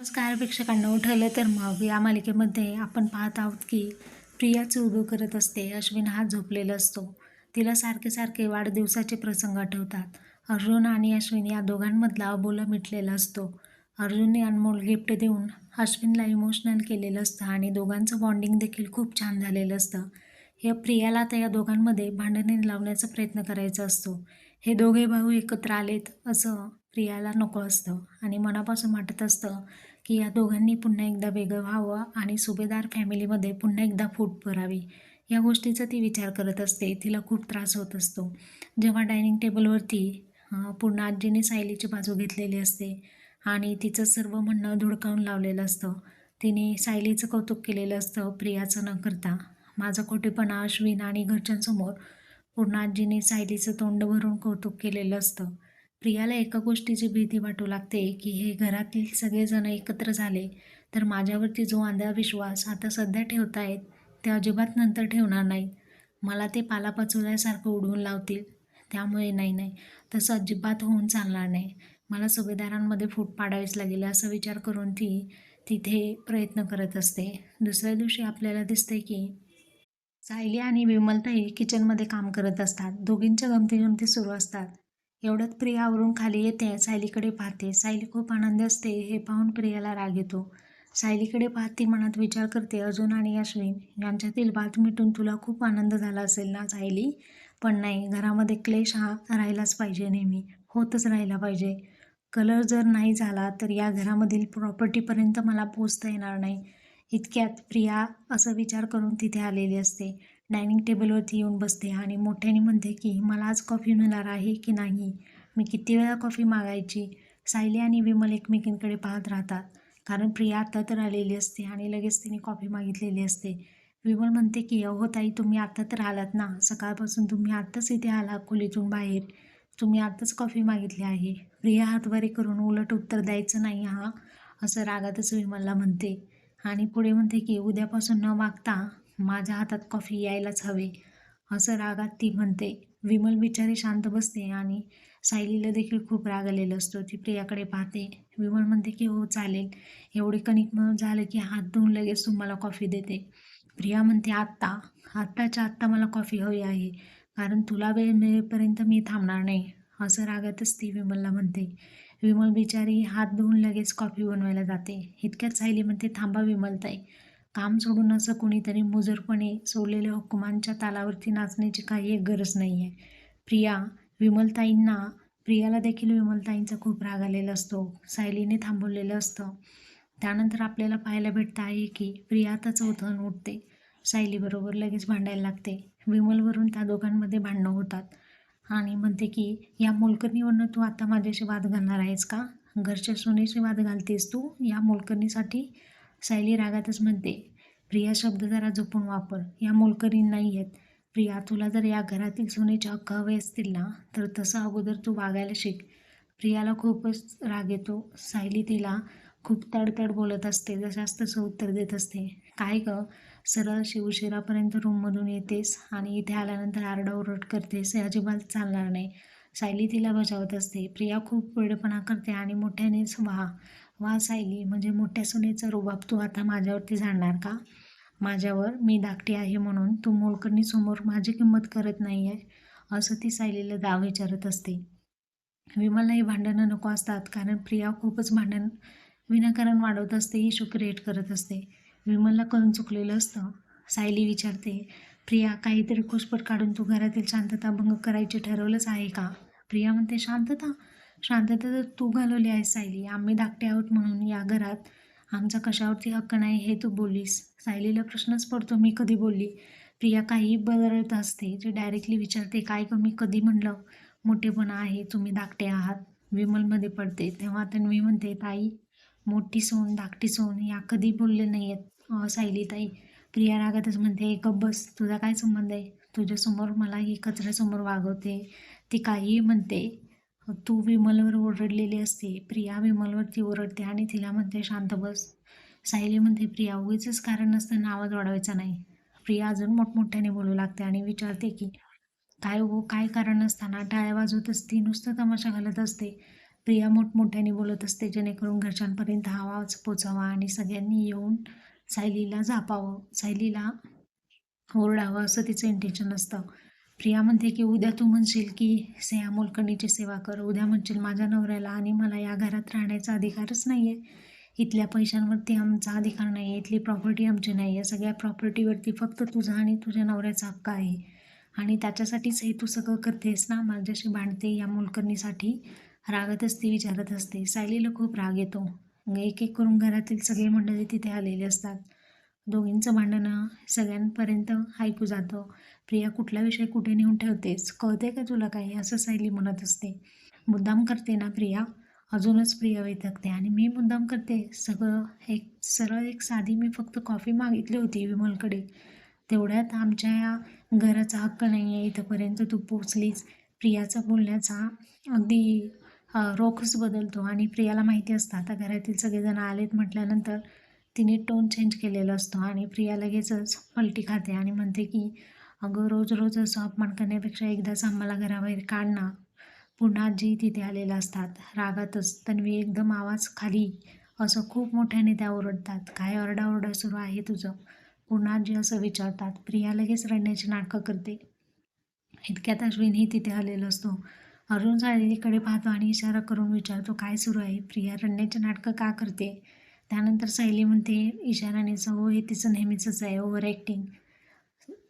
नमस्कार प्रेक्षकांना उठवलं तर मग या मालिकेमध्ये आपण पाहत आहोत की प्रिया चुळबुळ करत असते अश्विन हात झोपलेला असतो. तिला सारखे सारखे वाढदिवसाचे प्रसंग आठवतात. अर्जुन आणि अश्विन या दोघांमधला अबोला मिटलेला असतो. अर्जुनने अनमोल गिफ्ट देऊन अश्विनला इमोशनल केलेलं असतं आणि दोघांचं बॉन्डिंग देखील खूप छान झालेलं असतं. हे प्रियाला तर या दोघांमध्ये भांडणे लावण्याचा प्रयत्न करायचा असतो. हे दोघे भाऊ एकत्र आलेत असं प्रियाला नको असतं आणि मनापासून वाटत असतं की या दोघांनी पुन्हा एकदा वेगळं व्हावं आणि सुभेदार फॅमिलीमध्ये पुन्हा एकदा फूट भरावी या गोष्टीचा ती विचार करत असते. तिला खूप त्रास होत असतो. जेव्हा डायनिंग टेबलवरती पूर्ण आजीने सायलीची बाजू घेतलेली असते आणि तिचं सर्व म्हणणं धुडकावून लावलेलं असतं. तिने सायलीचं कौतुक केलेलं असतं प्रियाचं न करता. माझं खोटेपणा अश्विन आणि घरच्यांसमोर पूर्ण आजीने सायलीचं तोंड भरून कौतुक केलेलं असतं. प्रियाला एका गोष्टीची भीती वाटू लागते की हे घरातील सगळेजण एकत्र झाले तर माझ्यावरती जो अंधविश्वास आता सध्या ठेवतायत ते अजिबात नंतर ठेवणार नाही मला ते पालापाचोळ्यासारखं उडवून लावतील. त्यामुळे नाही नाही तसं अजिबात होऊन चालणार नाही. मला सुभेदारांमध्ये फूट पाडावीच लागेल असा विचार करून ती तिथे प्रयत्न करत असते. दुसऱ्या दिवशी आपल्याला दिसते की सायली आणि विमलताई किचनमध्ये काम करत असतात. दोघींच्या गमती गमती सुरू असतात. एवढ्यात प्रिया आवरून खाली येते. सायलीकडे पाहते. सायली खूप आनंदी असते. हे पाहून प्रियाला राग येतो. सायलीकडे पाहत ती मनात विचार करते. अर्जुन आणि अश्विन यांच्यातील बात मिटून तुला खूप आनंद झाला असेल ना सायली? पण नाही. घरामध्ये क्लेश हा राहिलाच पाहिजे नेहमी. होतच राहिला पाहिजे. कलर जर नाही झाला तर या घरामधील प्रॉपर्टीपर्यंत मला पोचता येणार नाही. इतक्यात प्रिया असं विचार करून तिथे आलेली असते. डायनिंग टेबलवरती येऊन बसते आणि मोठ्याने म्हणते की मला आज कॉफी मिळणार आहे की नाही? मी किती वेळा कॉफी मागायची? सायली आणि विमल एकमेकींकडे पाहत राहतात. कारण प्रिया आता तर आलेली असते आणि लगेच तिने कॉफी मागितलेली असते. विमल म्हणते की अहो ताई तुम्ही आत्ता तर आलात ना? सकाळपासून तुम्ही आत्ताच इथे आला खोलीतून बाहेर. तुम्ही आत्ताच कॉफी मागितली आहे. प्रिया हातवारे करून उलट उत्तर द्यायचं नाही हा? असं रागातच विमलला म्हणते. आणि पुढे म्हणते की उद्यापासून न मागता माझ्या हातात कॉफी यायलाच हवे असं रागात ती म्हणते. विमल बिचारी शांत बसते आणि सायलीला देखील खूप राग आलेला असतो. ती प्रियाकडे पाहते. विमल म्हणते की हो चालेल. एवढे कणिक म्हणून झालं की हात धुवून लगेच तुम्हाला कॉफी देते. प्रिया म्हणते आत्ता? आत्ताच्या आत्ता मला कॉफी हवी आहे. कारण तुला वेळ मिळेपर्यंत मी थांबणार नाही. असं रागातच ती विमलला म्हणते. विमल बिचारी हात धुवून लगेच कॉफी बनवायला जाते. इतक्यात सायली म्हणते थांबा विमलताई काम सोडून असं कोणीतरी मुजरपणे सोडलेल्या हुकुमांच्या तालावरती नाचण्याची काही एक गरज नाही आहे प्रिया विमलताईंना प्रियाला देखील विमलताईंचा खूप राग आलेला असतो. सायलीने थांबवलेलं असतं. त्यानंतर आपल्याला पाहायला भेटतं आहे की प्रिया आता चौथन उठते. सायलीबरोबर लगेच भांडायला लागते. विमलवरून त्या दोघांमध्ये भांडणं होतात. आणि म्हणते की या मोलकरणीवरनं तू आता माझ्याशी वाद घालणार आहेस का? घरच्या सोनेशी वाद घालतेस तू? या मोलकरणीसाठी सायली रागातच म्हणते प्रिया शब्द जरा जपून वापर. या मोलकरी नाही आहेत. प्रिया तुला जर या घरातील सोनेचे हक्क हवे असतील ना तर तसं अगोदर तू वागायला शिक. प्रियाला खूपच राग येतो. सायली तिला खूप तडतड बोलत असते. जशास तसं उत्तर देत असते. काय ग? सरळ अशी उशिरापर्यंत रूममधून येतेस आणि इथे आल्यानंतर आरडाओरड करतेस हे अजिबात चालणार नाही. सायली तिला बजावत असते. प्रिया खूप वेळपणा करते आणि मोठ्यानेच व्हा. वा सायली म्हणजे मोठ्या सुनेचा रुबाब तू आता माझ्यावरती जाणणार का? माझ्यावर मी धाकटी आहे म्हणून तू मोलकरणीसमोर माझी किंमत करत नाही आहे असं ती सायलीला दाव विचारत असते. विमलला ही भांडणं नको असतात कारण प्रिया खूपच भांडण विनाकारण वाढवत असते इशू क्रिएट करत असते. विमलला कळून चुकलेलं असतं. सायली विचारते प्रिया काहीतरी खुशपट काढून तू घरातील शांतता भंग करायचे ठरवलंच आहे का? प्रिया म्हणते शांतता? शांतता तर तू घालवली आहेस सायली. आम्ही धाकटे आहोत म्हणून या घरात. आमचा कशावरती हक्क नाही हे तू बोललीस. सायलीला प्रश्नच पडतो मी कधी बोलली? प्रिया काही बदलत असते जे डायरेक्टली विचारते काय कमी कधी म्हणलं? मोठेपणा आहे तुम्ही धाकटे आहात. विमलमध्ये पडते. तेव्हा तन्वी म्हणते ताई मोठी सोन धाकटी सोन या कधी बोलले नाही आहेत सायली ताई. प्रिया रागातच म्हणते गप बस तुझा काय संबंध आहे? तुझ्यासमोर मला ही कचऱ्यासमोर वागवते. ती काहीही म्हणते. तू विमलवर ओरडलेली असते प्रिया विमलवरती ओरडते आणि तिला म्हणते शांत बस. सायली म्हणते प्रिया उगीचंच कारण नसताना आवाज वाढवायचा नाही. प्रिया अजून मोठमोठ्याने बोलू लागते आणि विचारते की काय हो काय कारण नसताना टाळ्या वाजवत असते नुसतं तमाशा घालत असते. प्रिया मोठमोठ्याने बोलत असते जेणेकरून घरच्यांपर्यंत हा आवाज पोचावा आणि सगळ्यांनी येऊन सायलीला झापावं सायलीला ओरडावं असं तिचं इंटेन्शन असतं प्रिया म्हणते की उद्या तू म्हणशील की स्नेहा मोलकर्णीची सेवा कर. उद्या म्हणशील माझ्या नवऱ्याला आणि मला या घरात राहण्याचा अधिकारच नाही आहे इथल्या पैशांवरती आमचा अधिकार नाही आहे इथली प्रॉपर्टी आमची नाही आहे सगळ्या प्रॉपर्टीवरती फक्त तुझा आणि तुझ्या नवऱ्याचा हक्क आहे. आणि त्याच्यासाठीच हे तू सगळं करतेस ना? माझ्याशी भांडते या मोलकर्णीसाठी. रागत असते विचारत असते. सायलीला खूप राग येतो. एक एक करून घरातील सगळे मंडळी तिथे आलेले असतात. दोघींचं भांडणं सगळ्यांपर्यंत ऐकू जातं. प्रिया कुठला विषय कुठे नेऊन ठेवतेस? कळते का तुला काही? असं सायली म्हणत असते. मुद्दाम करते ना प्रिया? अजूनच प्रिया वैतकते आणि मी मुद्दाम करते. सगळं एक सरळ एक साधी मी फक्त कॉफी मागितली होती विमलकडे. तेवढ्यात आमच्या या घराचा हक्क नाही आहे इथंपर्यंत तू पोचलीस प्रियाचा बोलण्याचा अगदी रोखच बदलतो आणि प्रियाला माहिती असतं. आता घरातील सगळेजण आलेत म्हटल्यानंतर तिने टोन चेंज केलेला असतो आणि प्रिया लगेचच पलटी खाते आणि म्हणते की अगं रोज रोज असं अपमान करण्यापेक्षा एकदाच आम्हाला घराबाहेर काढ ना पुन्हा आजी तिथे आलेल्या असतात. रागातच तन्वी एकदम आवाज खाली असं खूप मोठ्याने त्या ओरडतात. काय ओरडाओरडा सुरू आहे तुझं? पुन्हा आजी असं विचारतात. प्रिया लगेच रडण्याची नाटकं करते. इतक्यात अश्विनही तिथे आलेलो असतो. अरुण झालेलीकडे पाहतो आणि इशारा करून विचारतो काय सुरू आहे? प्रिया रडण्याची नाटकं का करते? त्यानंतर सायली म्हणते इशाराने हो हे तिचं नेहमीचंच आहे ओव्हर ॲक्टिंग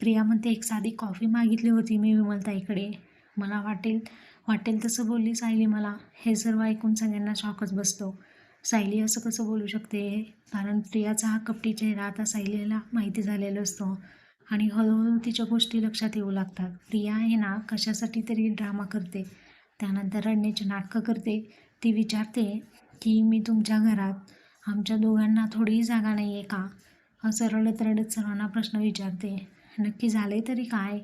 प्रिया म्हणते एक साधी कॉफी मागितली होती मी विमलताईकडे. मला वाटेल वाटेल तसं बोलली सायली मला. हे सर्व ऐकून सगळ्यांना शॉकच बसतो. सायली असं कसं बोलू शकते? कारण प्रियाचा हा कपटी चेहरा आता सायलीला माहिती झालेला असतो. आणि हळूहळू तिच्या गोष्टी लक्षात येऊ लागतात. प्रिया आहे ना कशासाठी तरी ड्रामा करते. त्यानंतर रडण्याची नाटकं करते. ती विचारते की मी तुमच्या घरात आमच्या दोघांना थोडीही जागा नाही आहे का? असं रडत रडत सर्वांना प्रश्न विचारते. नक्की झाले तरी काय?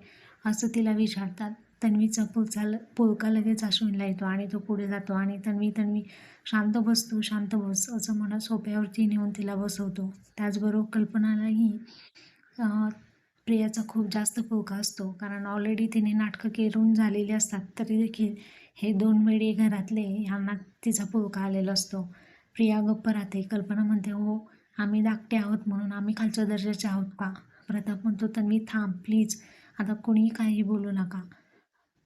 असं तिला विचारतात. तन्वीचा पुलचा पोळका लगेच अश्विनला येतो आणि तो पुढे जातो आणि तन्वी तन्वी शांत बसतो शांत बस असं म्हणत सोप्यावरती नेऊन तिला बसवतो. त्याचबरोबर कल्पनालाही प्रियाचा खूप जास्त पोळका असतो. कारण ऑलरेडी तिने नाटकं केरून झालेली असतात तरी देखील हे दोन वेळी घरातले ह्यांना तिचा पोळका आलेला असतो. प्रिया गप्प राहते. कल्पना म्हणते हो आम्ही धाकटे आहोत म्हणून आम्ही खालच्या दर्जाचे आहोत का? प्रताप म्हणतो तर मी थांब प्लीज आता कोणीही काही बोलू नका.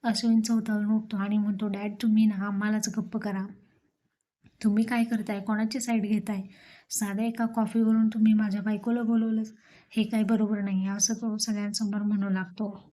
अश्विन चौथावून उठतो आणि म्हणतो डॅड तुम्ही ना आम्हालाच गप्प करा. तुम्ही काय करताय? कोणाची साईड घेताय? साध्या एका कॉफीवरून तुम्ही माझ्या बायकोला बोलवलं हे काही बरोबर नाही असं तो सगळ्यांसमोर म्हणू लागतो.